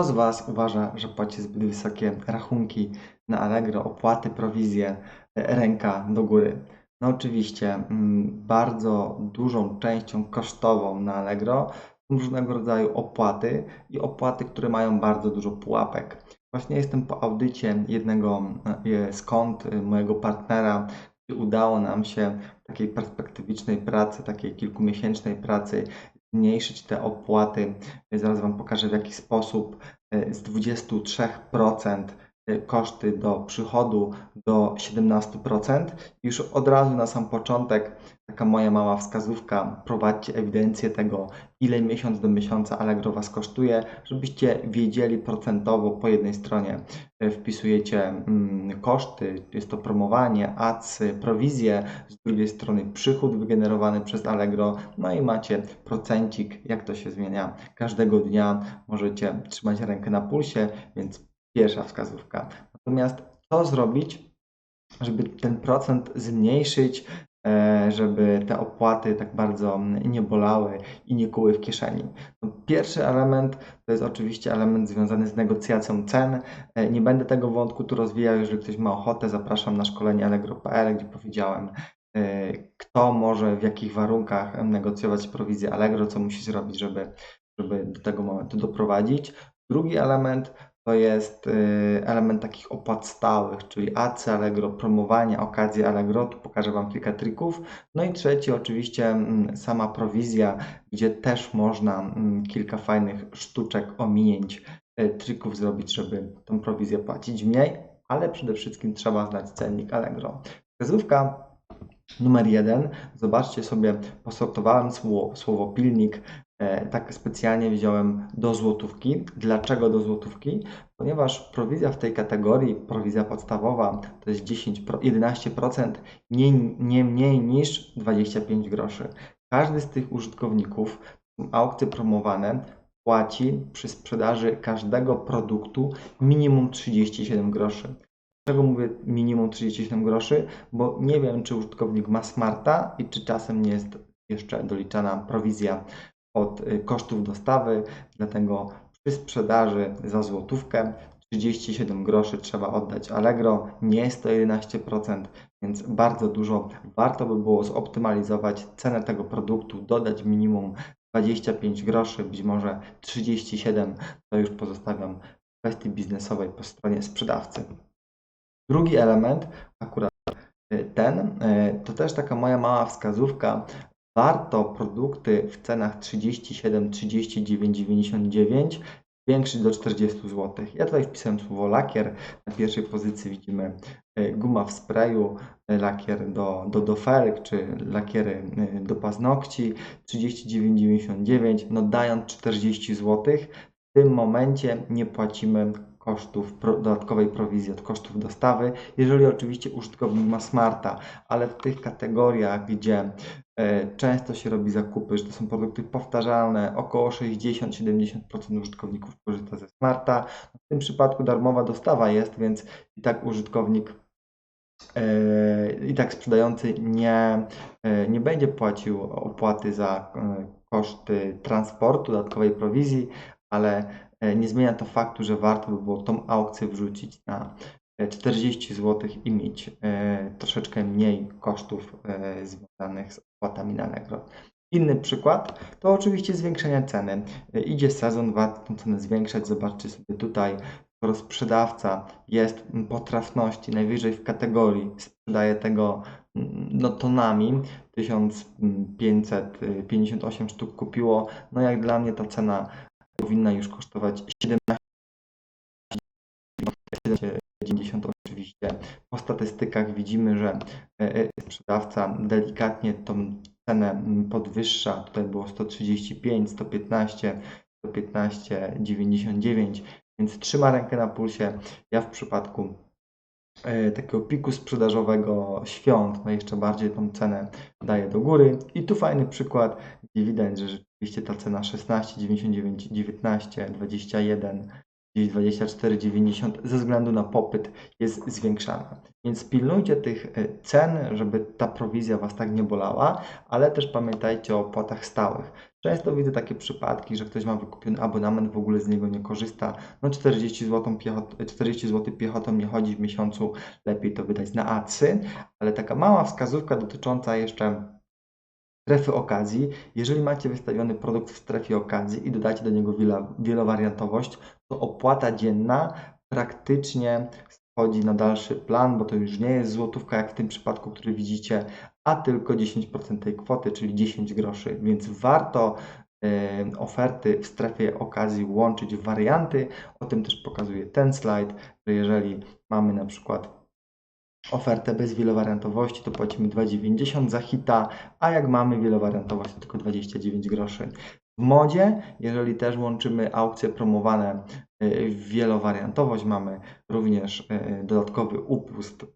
Kto z Was uważa, że płaci zbyt wysokie rachunki na Allegro, opłaty, prowizje, e, ręka do góry? No oczywiście, mm, bardzo dużą częścią kosztową na Allegro są różnego rodzaju opłaty i opłaty, które mają bardzo dużo pułapek. Właśnie jestem po audycie jednego e, z kont e, mojego partnera, udało nam się takiej perspektywicznej pracy, takiej kilkumiesięcznej pracy zmniejszyć te opłaty. Zaraz Wam pokażę w jaki sposób e, z 23% koszty do przychodu do 17%. Już od razu na sam początek taka moja mała wskazówka, prowadźcie ewidencję tego, ile miesiąc do miesiąca Allegro Was kosztuje, żebyście wiedzieli procentowo po jednej stronie e, wpisujecie mm, koszty, jest to promowanie, ads, prowizje, z drugiej strony przychód wygenerowany przez Allegro, no i macie procencik, jak to się zmienia każdego dnia, możecie trzymać rękę na pulsie, więc pierwsza wskazówka. Natomiast co zrobić, żeby ten procent zmniejszyć, e, żeby te opłaty tak bardzo nie bolały i nie kuły w kieszeni. No, pierwszy element to jest oczywiście element związany z negocjacją cen. E, nie będę tego wątku tu rozwijał, jeżeli ktoś ma ochotę, zapraszam na szkolenie allegro.pl, gdzie powiedziałem, e, kto może w jakich warunkach negocjować prowizję Allegro, co musi zrobić, żeby, żeby do tego momentu doprowadzić. Drugi element to jest y, element takich opłat stałych, czyli AC Allegro, promowanie okazji Allegro, tu pokażę Wam kilka trików. No i trzeci oczywiście mm, sama prowizja, gdzie też można mm, kilka fajnych sztuczek, ominięć, y, trików zrobić, żeby tą prowizję płacić mniej, ale przede wszystkim trzeba znać cennik Allegro. Wskazówka numer jeden, zobaczcie sobie, posortowałem słowo, słowo pilnik tak specjalnie wziąłem do złotówki. Dlaczego do złotówki? Ponieważ prowizja w tej kategorii, prowizja podstawowa, to jest 10, 11%, nie, nie mniej niż 25 groszy. Każdy z tych użytkowników, aukcje promowane, płaci przy sprzedaży każdego produktu minimum 37 groszy. Dlaczego mówię minimum 37 groszy? Bo nie wiem, czy użytkownik ma smarta i czy czasem nie jest jeszcze doliczana prowizja od y, kosztów dostawy, dlatego przy sprzedaży za złotówkę 37 groszy trzeba oddać Allegro, nie jest to 11%, więc bardzo dużo. Warto by było zoptymalizować cenę tego produktu, dodać minimum 25 groszy, być może 37, to już pozostawiam w kwestii biznesowej po stronie sprzedawcy. Drugi element, akurat y, ten, y, to też taka moja mała wskazówka, warto produkty w cenach 37, 39, 99 zwiększyć do 40 zł. Ja tutaj wpisałem słowo lakier. Na pierwszej pozycji widzimy e, guma w sprayu, e, lakier do, do, do felg, czy lakiery e, do paznokci 39,99, no dając 40 zł. W tym momencie nie płacimy kosztów dodatkowej prowizji od kosztów dostawy, jeżeli oczywiście użytkownik ma smarta, ale w tych kategoriach, gdzie często się robi zakupy, że to są produkty powtarzalne, około 60-70% użytkowników korzysta ze smarta. W tym przypadku darmowa dostawa jest, więc i tak użytkownik e, i tak sprzedający nie, e, nie będzie płacił opłaty za koszty transportu, dodatkowej prowizji, ale E, nie zmienia to faktu, że warto by było tą aukcję wrzucić na 40 e, zł i mieć e, troszeczkę mniej kosztów związanych z opłatami na Allegro. Inny przykład to oczywiście zwiększenie ceny. Idzie sezon, warto tę cenę zwiększać. Zobaczcie sobie tutaj, sprzedawca jest po trafności najwyżej w kategorii, sprzedaje tego no, tonami, 1558 sztuk kupiło. No jak dla mnie ta cena powinna już kosztować 17,90 oczywiście. Po statystykach widzimy, że e, e, sprzedawca delikatnie tą cenę podwyższa. Tutaj było 135, 115, 115,99, więc trzyma rękę na pulsie. Ja w przypadku e, takiego piku sprzedażowego świąt, no jeszcze bardziej tą cenę daje do góry. I tu fajny przykład, gdzie widać, że Oczywiście ta cena 16, 99, 19, 21, gdzieś 24,90 ze względu na popyt jest zwiększana. Więc pilnujcie tych e, cen, żeby ta prowizja Was tak nie bolała, ale też pamiętajcie o opłatach stałych. Często widzę takie przypadki, że ktoś ma wykupiony abonament, w ogóle z niego nie korzysta. No 40 zł, piechot, 40 zł piechotą nie chodzi w miesiącu, lepiej to wydać na adsy, ale taka mała wskazówka dotycząca jeszcze strefy okazji. Jeżeli macie wystawiony produkt w strefie okazji i dodacie do niego wielowariantowość, to opłata dzienna praktycznie schodzi na dalszy plan, bo to już nie jest złotówka jak w tym przypadku, który widzicie, a tylko 10% tej kwoty, czyli 10 groszy, więc warto oferty w strefie okazji łączyć w warianty. O tym też pokazuje ten slajd, że jeżeli mamy na przykład ofertę bez wielowariantowości, to płacimy 2,90 za hita, a jak mamy wielowariantowość, to tylko 29 groszy. W modzie, jeżeli też łączymy aukcje promowane y, wielowariantowość, mamy również y, dodatkowy upust y,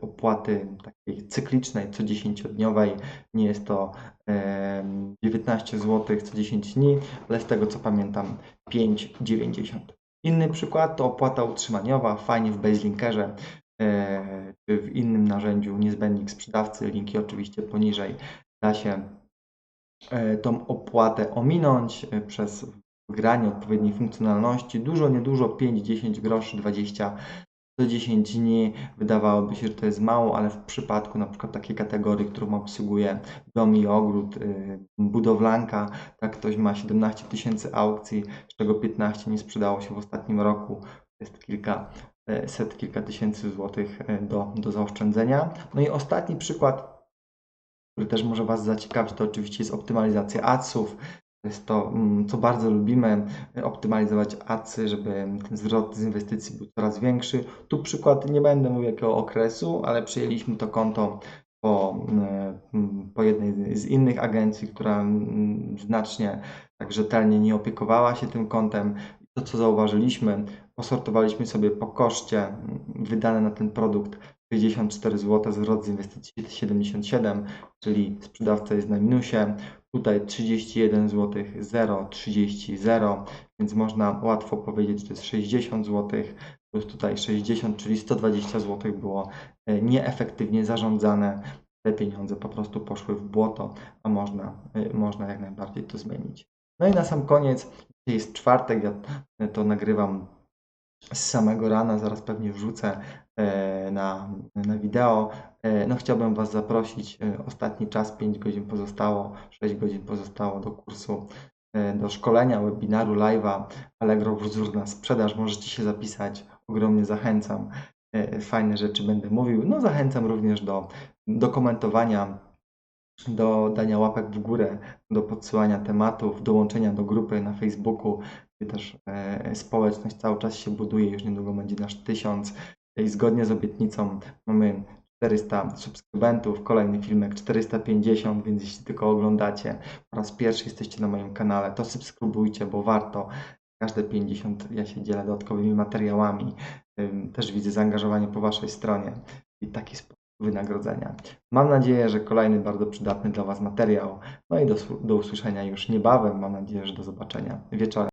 opłaty takiej cyklicznej, co 10-dniowej. Nie jest to em, 19 zł co 10 dni, ale z tego co pamiętam 5,90. Inny przykład to opłata utrzymaniowa, fajnie w Baselinkerze czy w innym narzędziu niezbędnik sprzedawcy, linki oczywiście poniżej, da się e, tą opłatę ominąć e, przez wgranie odpowiedniej funkcjonalności. Dużo, niedużo, 5, 10 groszy, 20 do 10 dni. Wydawałoby się, że to jest mało, ale w przypadku na przykład takiej kategorii, którą obsługuje dom i ogród, budowlanka, tak ktoś ma 17 tysięcy aukcji, z czego 15 nie sprzedało się w ostatnim roku. Jest kilka e, set, kilka tysięcy złotych e, do, do zaoszczędzenia. No i ostatni przykład, który też może Was zaciekawić, to oczywiście jest optymalizacja adsów. To jest to, mm, co bardzo lubimy, e, optymalizować adsy, żeby ten zwrot z inwestycji był coraz większy. Tu przykład, nie będę mówił jakiego okresu, ale przyjęliśmy to konto po, e, mm, po jednej z innych agencji, która mm, znacznie tak rzetelnie nie opiekowała się tym kontem. To, co zauważyliśmy, posortowaliśmy sobie po koszcie wydane na ten produkt 64 zł, zwrot z inwestycji 77, czyli sprzedawca jest na minusie. Tutaj 31 zł, 0, 30, 0, więc można łatwo powiedzieć, że to jest 60 zł, plus tutaj 60, czyli 120 zł było e, nieefektywnie zarządzane. Te pieniądze po prostu poszły w błoto, a można, e, można jak najbardziej to zmienić. No i na sam koniec, dzisiaj jest czwartek, ja to nagrywam z samego rana, zaraz pewnie wrzucę e, na, na wideo. E, No chciałbym Was zaprosić, e, ostatni czas 5 godzin pozostało, 6 godzin pozostało do kursu, e, do szkolenia, webinaru, live'a Allegro wzór na sprzedaż. Możecie się zapisać, ogromnie zachęcam. E, Fajne rzeczy będę mówił. No zachęcam również do, do komentowania, do dania łapek w górę, do podsyłania tematów, dołączenia do grupy na Facebooku, gdzie też e, społeczność cały czas się buduje, już niedługo będzie nasz tysiąc i zgodnie z obietnicą mamy 400 subskrybentów, kolejny filmek 450, więc jeśli tylko oglądacie po raz pierwszy jesteście na moim kanale, to subskrybujcie, bo warto. Każde 50 ja się dzielę dodatkowymi materiałami. Też widzę zaangażowanie po Waszej stronie i taki sposób wynagrodzenia. Mam nadzieję, że kolejny bardzo przydatny dla Was materiał. No i do, do usłyszenia już niebawem. Mam nadzieję, że do zobaczenia wieczorem.